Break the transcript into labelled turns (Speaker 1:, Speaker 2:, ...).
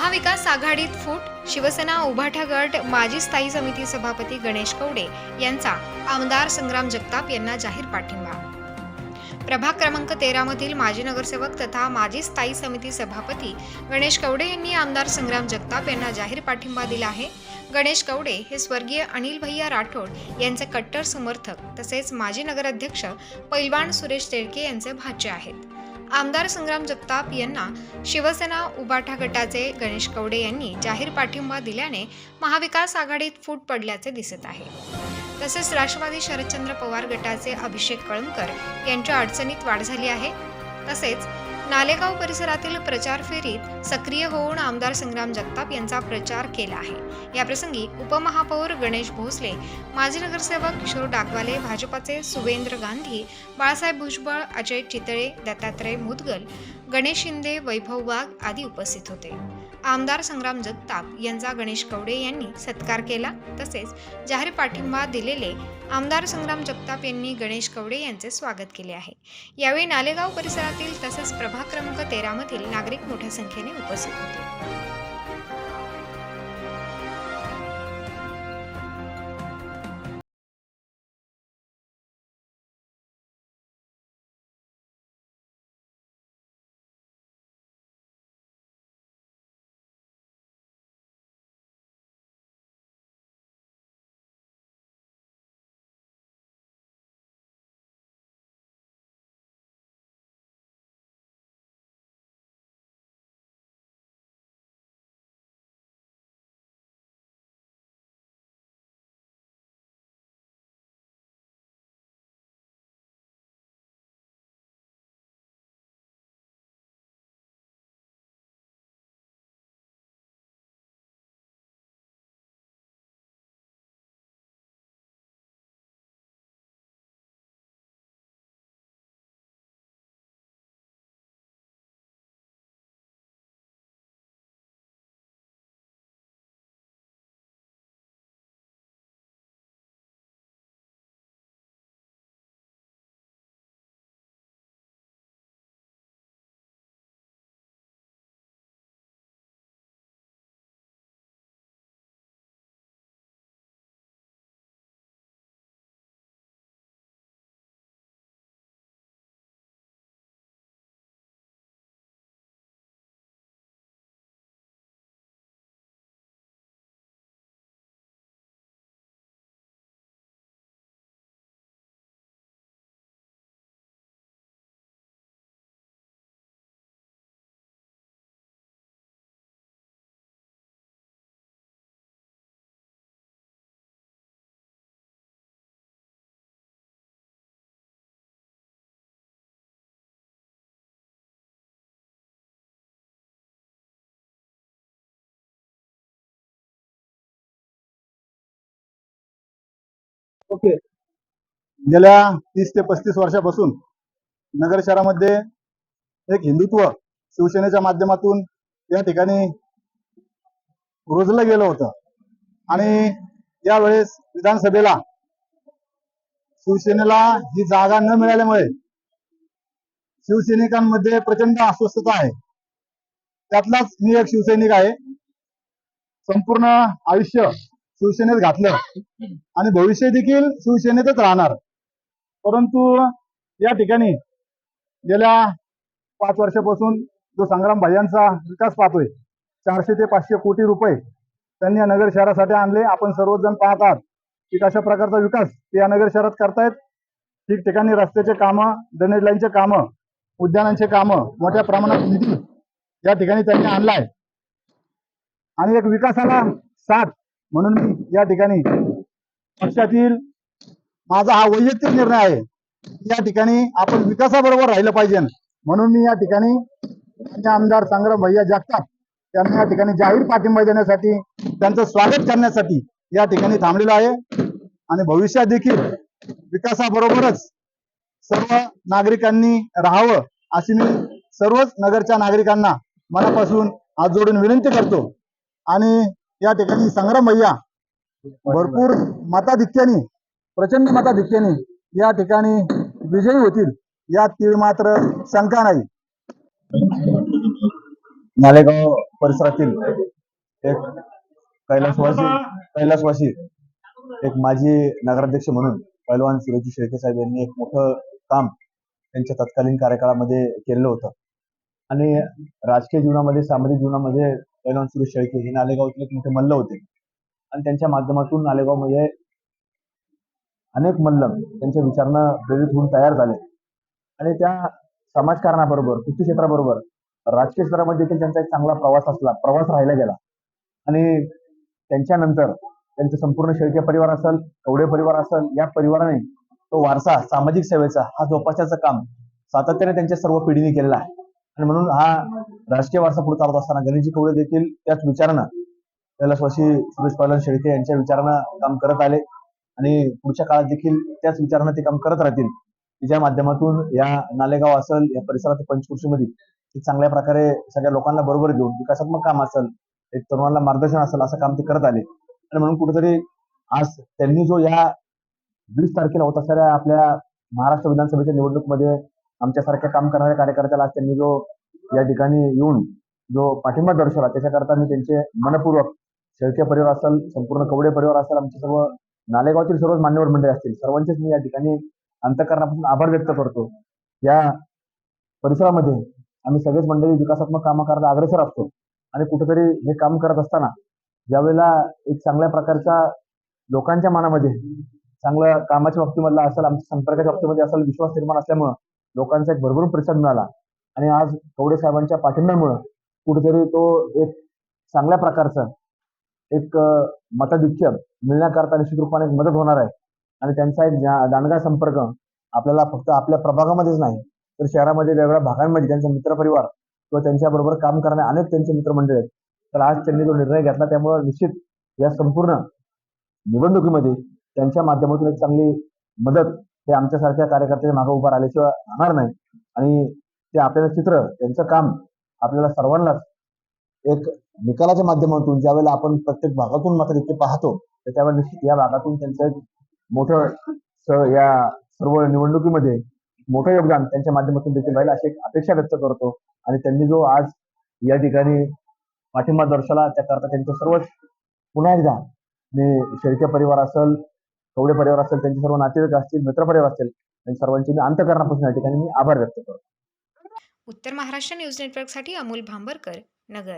Speaker 1: महाविकास आघाडीत फूट शिवसेना उभाठा गट माजी स्थायी समिती सभापती गणेश कवडे यांचा आमदार संग्राम जगताप यांना जाहीर पाठिंबा. प्रभाग क्रमांक तेरा मधील माजी नगरसेवक तथा माजी स्थायी समिती सभापती गणेश कवडे यांनी आमदार संग्राम जगताप यांना जाहीर पाठिंबा दिला आहे. गणेश कवडे हे स्वर्गीय अनिल भैया राठोड यांचे कट्टर समर्थक तसेच माजी नगराध्यक्ष पैलवान सुरेश तेळके यांचे भाचे आहेत. आमदार संग्राम जगताप यांना शिवसेना उबाठा गटाचे गणेश कवडे यांनी जाहीर पाठिंबा दिल्याने महाविकास आघाडीत फूट पडल्याचे दिसत आहे. तसेच राष्ट्रवादी शरदचंद्र पवार गटाचे अभिषेक कळमकर यांच्या अडचणीत वाढ झाली आहे. तसेच नालेगाव परिसरातील प्रचार फेरीत सक्रिय होऊन आमदार संग्राम जगताप यांचा प्रचार केला आहे. याप्रसंगी उपमहापौर गणेश भोसले माजी नगरसेवक किशोर डाकवाले भाजपाचे सुवेंद्र गांधी बाळासाहेब भुजबळ अजय चितळे दत्तात्रय मुदगल गणेश शिंदे वैभव वाघ आदी उपस्थित होते. आमदार संग्राम जगताप यांचा गणेश कवडे यांनी सत्कार केला. तसेच जाहीर पाठिंबा दिलेले आमदार संग्राम जगताप यांनी गणेश कवडे यांचे स्वागत केले आहे. यावेळी नालेगाव परिसरातील तसेच प्रभाग क्रमांक तेरामधील नागरिक मोठ्या संख्येने उपस्थित होते.
Speaker 2: ओके. गेल्या तीस ते पस्तीस वर्षापासून नगर शहरामध्ये एक हिंदुत्व शिवसेनेच्या माध्यमातून या ठिकाणी रुजलं गेलं होतं. आणि यावेळेस विधानसभेला शिवसेनेला ही जागा न मिळाल्यामुळे शिवसैनिकांमध्ये प्रचंड अस्वस्थता आहे. त्यातलाच मी एक शिवसैनिक आहे. संपूर्ण आयुष्य शिवसेनेत घातलं. आणि भविष्य देखील शिवसेनेतच राहणार. परंतु या ठिकाणी गेल्या पाच वर्षापासून जो संग्राम भाईयांचा विकास पाहतोय चारशे ते पाचशे कोटी रुपये त्यांनी या नगर शहरासाठी आणले. आपण सर्वजण पाहत आहात की कशा प्रकारचा विकास ते या नगर शहरात करतायत. ठिकठिकाणी रस्त्याचे कामं ड्रेनेज लाईनचे कामं उद्यानांचे कामं मोठ्या प्रमाणात निधी या ठिकाणी त्यांनी आणलाय. आणि एक विकासाला साथ म्हणून मी या ठिकाणी पक्षातील माझा हा वैयक्तिक निर्णय आहे. या ठिकाणी आपण विकासाबरोबर राहिलं पाहिजे. म्हणून मी या ठिकाणी आमदार संग्राम भैया जागतात त्यांना या ठिकाणी जाहीर पाठिंबा देण्यासाठी त्यांचं स्वागत करण्यासाठी या ठिकाणी थांबलेलो आहे. आणि भविष्यात देखील विकासाबरोबरच सर्व नागरिकांनी राहावं अशी मी सर्वच नगरच्या नागरिकांना मनापासून हात जोडून विनंती करतो. आणि या ठिकाणी संग्राम भैया भरपूर मताधिक्याने प्रचंड मताधिक्याने या ठिकाणी विजयी होतील. यात तीळ मात्र शंका नाही.
Speaker 3: नालेगाव परिसरातील एक कैलासवासी कैलासवासी एक माजी नगराध्यक्ष म्हणून पैलवान सुरेजी शेळके साहेब यांनी एक मोठं काम त्यांच्या तत्कालीन कार्यकाळामध्ये केलेलं होतं. आणि राजकीय जीवनामध्ये सामाजिक जीवनामध्ये पैलवान सुरेश शेळके हे नालेगावचे एक मोठे मल्ल होते. आणि त्यांच्या माध्यमातून नालेगावमध्ये अनेक मल्ल त्यांच्या विचारानं प्रेरित होऊन तयार झाले. आणि त्या समाजकारणाबरोबर कृषी क्षेत्राबरोबर राजकीय क्षेत्रामध्ये देखील त्यांचा एक चांगला प्रवास असला प्रवास राहिला गेला. आणि त्यांच्यानंतर त्यांचं संपूर्ण शेळके परिवार असेल कवडे परिवार असेल या परिवाराने तो वारसा सामाजिक सेवेचा हा जोपासण्याचं काम सातत्याने त्यांच्या सर्व पिढीने केलेला आहे. आणि म्हणून हा राजकीय वारसा पुढे चालत असताना गणेशजी कवडे देखील त्याच विचारानं कैलासवासी सुरेश पालन शेळके यांच्या विचारानं काम करत आले. आणि पुढच्या काळात देखील त्याच विचारांना ते काम करत राहतील. तिच्या माध्यमातून या नालेगाव असेल या परिसरातील पंचकृषीमध्ये ते चांगल्या प्रकारे सगळ्या लोकांना बरोबर घेऊन विकासात्मक काम असेल एक तरुणांना मार्गदर्शन असेल असं काम ते करत आले. आणि म्हणून कुठेतरी आज त्यांनी जो या वीस तारखेला होत असणाऱ्या आपल्या महाराष्ट्र विधानसभेच्या निवडणुकीमध्ये आमच्यासारख्या काम करणाऱ्या कार्यकर्त्याला आज त्यांनी जो या ठिकाणी येऊन जो पाठिंबा दर्शवला त्याच्याकरता मी त्यांचे मनपूर्वक शेळके परिवार असेल संपूर्ण कवडे परिवार असेल आमचे सर्व नालेगावतील सर्वच मान्यवर मंडळी असतील सर्वांचेच मी या ठिकाणी अंतकरणापासून आभार व्यक्त करतो. या परिसरामध्ये आम्ही सगळेच मंडळी विकासात्मक कामं करता अग्रेसर असतो आणि कुठेतरी हे काम करत असताना ज्यावेळेला एक चांगल्या प्रकारचा लोकांच्या मनामध्ये चांगल्या कामाच्या बाबतीमधला असेल आमच्या संपर्काच्या बाबतीमध्ये असेल विश्वास निर्माण असल्यामुळं लोकांचा एक भरभरून प्रतिसाद मिळाला आणि आज कवडे साहेबांच्या पाठिंब्यामुळं कुठेतरी तो एक चांगल्या प्रकारचा एक मताधिक्य मिळण्याकरता निश्चित रूपाने एक मदत होणार आहे. आणि त्यांचा एक जा- दांडगा संपर्क आपल्याला फक्त आपल्या प्रभागामध्येच नाही तर शहरामध्ये वेगवेगळ्या भागांमध्ये त्यांचा मित्रपरिवार किंवा त्यांच्याबरोबर काम करणारे अनेक त्यांचे मित्रमंडळी आहेत. तर आज त्यांनी जो निर्णय घेतला त्यामुळे निश्चित या संपूर्ण निवडणुकीमध्ये त्यांच्या माध्यमातून एक चांगली मदत हे आमच्यासारख्या कार्यकर्त्याच्या मागे उभा राहिल्याशिवाय राहणार नाही. आणि ते आपल्याला चित्र त्यांचं काम आपल्याला सर्वांनाच एक निकालाच्या माध्यमातून ज्यावेळेला आपण प्रत्येक भागातून मात्र इथे पाहतो तर त्यावेळेला निश्चित या भागातून त्यांचं एक मोठं या सर्व निवडणुकीमध्ये मोठं योगदान त्यांच्या माध्यमातून देखील राहील अशी एक अपेक्षा व्यक्त करतो. आणि त्यांनी जो आज या ठिकाणी पाठिंबा दर्शवला त्याकरता त्यांचं सर्वच पुन्हा एकदा मी शेळके परिवार असेल थोडे परिवार असेल त्यांचे सर्व नातेवाईक असतील मित्रपरिवार असतील त्यांच्या सर्वांची मी अंतकरणापासून या ठिकाणी मी आभार व्यक्त करतो.
Speaker 1: उत्तर महाराष्ट्र न्यूज नेटवर्कसाठी अमोल भांबरकर नगर.